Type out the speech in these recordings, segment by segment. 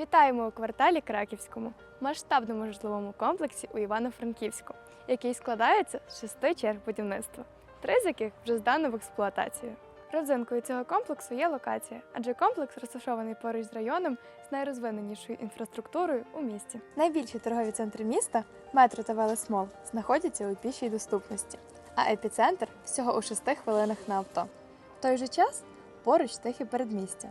Вітаємо у кварталі Краківському, масштабному житловому комплексі у Івано-Франківську, який складається з шести черг будівництва, три з яких вже здано в експлуатацію. Родзинкою цього комплексу є локація, адже комплекс розташований поруч з районом з найрозвиненішою інфраструктурою у місті. Найбільші торгові центри міста метро та велесмол знаходяться у пішій доступності, а епіцентр всього у шести хвилинах на авто. В той же час поруч тихе передмістя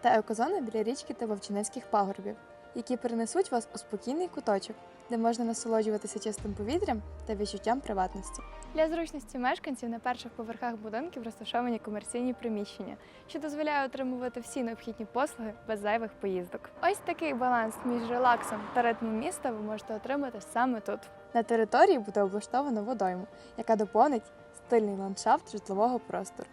та екозона біля річки та Вовчинецьких пагорбів, які перенесуть вас у спокійний куточок, де можна насолоджуватися чистим повітрям та відчуттям приватності. Для зручності мешканців на перших поверхах будинків розташовані комерційні приміщення, що дозволяє отримувати всі необхідні послуги без зайвих поїздок. Ось такий баланс між релаксом та ритмом міста ви можете отримати саме тут. На території буде облаштовано водойму, яка доповнить стильний ландшафт житлового простору.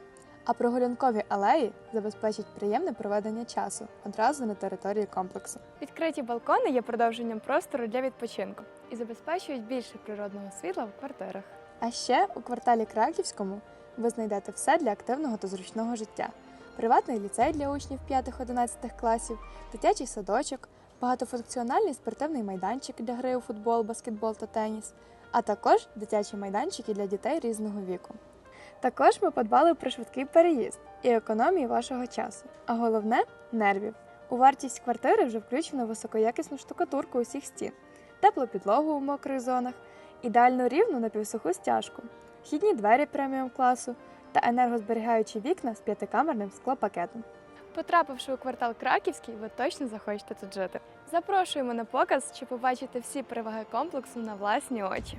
А прогулянкові алеї забезпечать приємне проведення часу одразу на території комплексу. Відкриті балкони є продовженням простору для відпочинку і забезпечують більше природного світла в квартирах. А ще у кварталі Краківському ви знайдете все для активного та зручного життя: приватний ліцей для учнів 5-11 класів, дитячий садочок, багатофункціональний спортивний майданчик для гри у футбол, баскетбол та теніс, а також дитячі майданчики для дітей різного віку. Також ми подбали про швидкий переїзд і економію вашого часу. А головне нервів. У вартість квартири вже включено високоякісну штукатурку усіх стін, теплу підлогу у мокрих зонах, ідеально рівну напівсуху стяжку, вхідні двері преміум класу та енергозберігаючі вікна з п'ятикамерним склопакетом. Потрапивши у квартал Краківський, ви точно захочете тут жити. Запрошуємо на показ, щоб побачити всі переваги комплексу на власні очі.